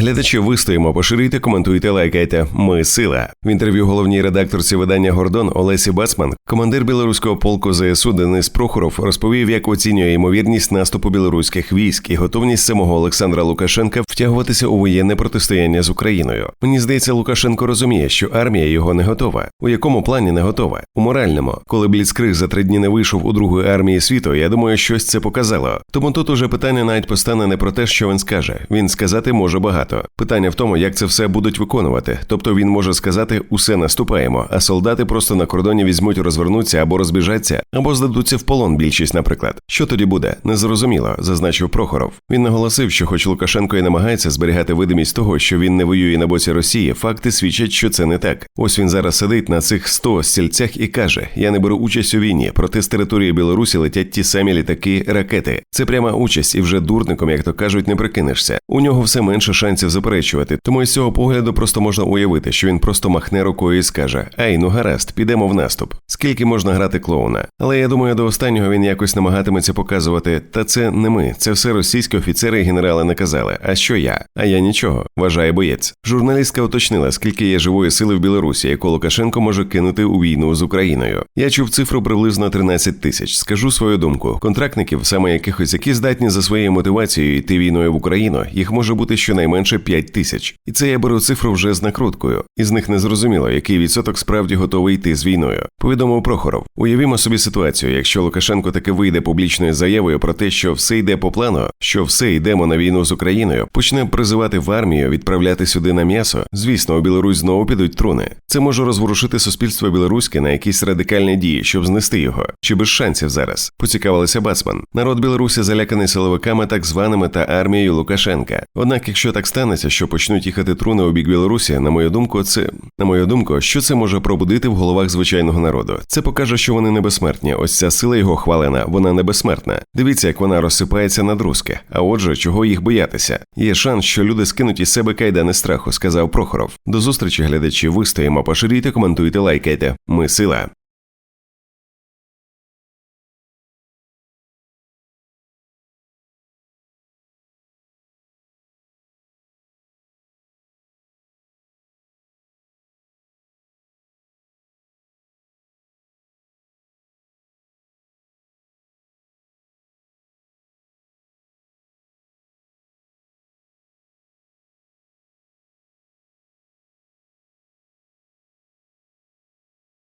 Глядачі вистоїмо, поширюйте, коментуйте, лайкайте. Ми сила. В інтерв'ю головній редакторці видання Гордон Олесі Бацман, командир білоруського полку ЗСУ Денис Прохоров розповів, як оцінює ймовірність наступу білоруських військ і готовність самого Олександра Лукашенка втягуватися у воєнне протистояння з Україною. Мені здається, Лукашенко розуміє, що армія його не готова. У якому плані не готова? У моральному, коли Бліцкриг за три дні не вийшов у другої армії світу, я думаю, щось це показало. Тому тут уже питання навіть постане не про те, що він скаже. Він сказати може багато. Питання в тому, як це все будуть виконувати. Тобто він може сказати усе наступаємо, а солдати просто на кордоні візьмуть, розвернуться або розбіжаться, або здадуться в полон більшість, наприклад. Що тоді буде? Незрозуміло, зазначив Прохоров. Він наголосив, що, хоч Лукашенко і намагається зберігати видимість того, що він не воює на боці Росії, факти свідчать, що це не так. Ось він зараз сидить на цих 100 стільцях і каже: Я не беру участь у війні, проте з території Білорусі летять ті самі літаки, ракети. Це пряма участь, і вже дурником, як то кажуть, не прикинешся. У нього все менше шансів заперечувати. Тому із цього погляду просто можна уявити, що він просто махне рукою і скаже: Ай, ну гаразд, підемо в наступ. Скільки можна грати клоуна? Але я думаю, до останнього він якось намагатиметься показувати. Та це не ми, це все російські офіцери і генерали наказали. А що я? А я нічого, вважає боєць. Журналістка уточнила, скільки є живої сили в Білорусі, яку Лукашенко може кинути у війну з Україною. Я чув цифру приблизно 13 тисяч. Скажу свою думку. Контрактників, саме якихось, які здатні за своєю мотивацією йти війною в Україну, їх може бути щонайменше 5 тисяч. І це я беру цифру вже з накруткою. Із них не зрозуміло, який відсоток справді готовий йти з війною. Повідомив Прохоров. Уявімо собі ситуацію, якщо Лукашенко таки вийде публічною заявою про те, що все йде по плану, що все йдемо на війну з Україною, почне призивати в армію, відправляти сюди на м'ясо. Звісно, у Білорусь знову підуть труни. Це може розворушити суспільство білоруське на якісь радикальні дії, щоб знести його. Чи без шансів зараз? Поцікавилися Бацман. Народ Білорусі заляканий силовиками, так званими та армією Лукашенка. Однак, якщо так станеться, що почнуть їхати труни у бік Білорусі, на мою думку, це на мою думку, що це може пробудити в головах звичайного народу. Це покаже, що вони не безсмертні. Ось ця сила його хвалена, вона не безсмертна. Дивіться, як вона розсипається на друзки. А отже, чого їх боятися? Є шанс, що люди скинуть із себе кайдани страху, сказав Прохоров. До зустрічі, глядачі. Вистоїмо, поширюйте, коментуйте, лайкайте. Ми сила.